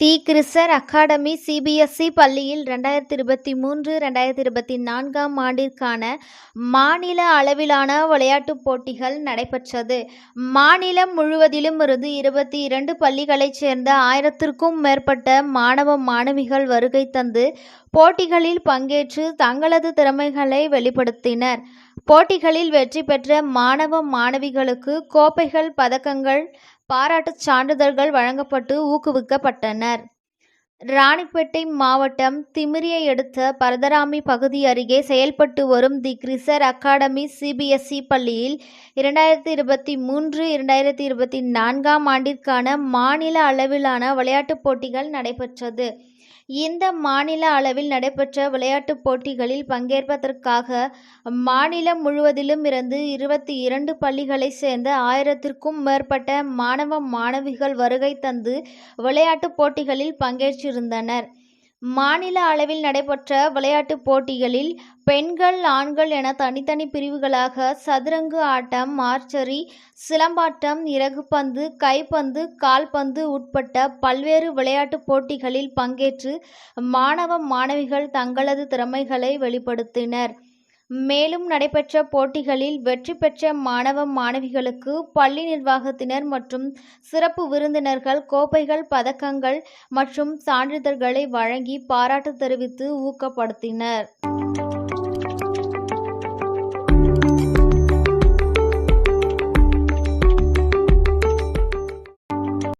தி Crystal academy CBSE பள்ளியில் ரெண்டாயிரத்தி இருபத்தி மூன்று ரெண்டாயிரத்தி இருபத்தி நான்காம் ஆண்டிற்கான மாநில அளவிலான விளையாட்டுப் போட்டிகள் நடைபெற்றது. மாநிலம் முழுவதிலும் இருந்து இருபத்தி இரண்டு பள்ளிகளைச் சேர்ந்த ஆயிரத்திற்கும் மேற்பட்ட மாணவ மாணவிகள் வருகை தந்து போட்டிகளில் பங்கேற்று தங்களது திறமைகளை வெளிப்படுத்தினர். போட்டிகளில் வெற்றி பெற்ற மாணவ மாணவிகளுக்கு கோப்பைகள் பதக்கங்கள் பாராட்டுச் சான்றிதழ்கள் வழங்கப்பட்டு ஊக்குவிக்கப்பட்டனர். ராணிப்பேட்டை மாவட்டம் திமிரியை அடுத்த பரதராமி பகுதி அருகே செயல்பட்டு வரும் தி கிரிசர் அகாடமி சிபிஎஸ்இ பள்ளியில் இரண்டாயிரத்தி இருபத்தி மூன்று இரண்டாயிரத்தி இருபத்தி நான்காம் ஆண்டிற்கான மாநில அளவிலான விளையாட்டுப் போட்டிகள் நடைபெற்றது. இந்த மாநில அளவில் நடைபெற்ற விளையாட்டுப் போட்டிகளில் பங்கேற்பதற்காக மாநிலம் முழுவதிலும் இருந்து இருபத்தி இரண்டு பள்ளிகளைச் சேர்ந்த ஆயிரத்திற்கும் மேற்பட்ட மாணவ மாணவிகள் வருகை தந்து விளையாட்டுப் போட்டிகளில் பெற்றிருந்தனர் மாநில அளவில் நடைபெற்ற விளையாட்டுப் போட்டிகளில் பெண்கள் ஆண்கள் என தனித்தனி பிரிவுகளாக சதுரங்கு ஆட்டம் ஆர்ச்சரி சிலம்பாட்டம் இறகுப்பந்து கைப்பந்து கால்பந்து உட்பட்ட பல்வேறு விளையாட்டுப் போட்டிகளில் பங்கேற்று மாணவ மாணவிகள் தங்களது திறமைகளை வெளிப்படுத்தினர். மேலும் நடைபெற்ற போட்டிகளில் வெற்றி பெற்ற மாணவ மாணவிகளுக்கு பள்ளி நிர்வாகத்தினர் மற்றும் சிறப்பு விருந்தினர்கள் கோப்பைகள் பதக்கங்கள் மற்றும் சான்றிதழ்களை வழங்கி பாராட்டு தெரிவித்து ஊக்கப்படுத்தினர்.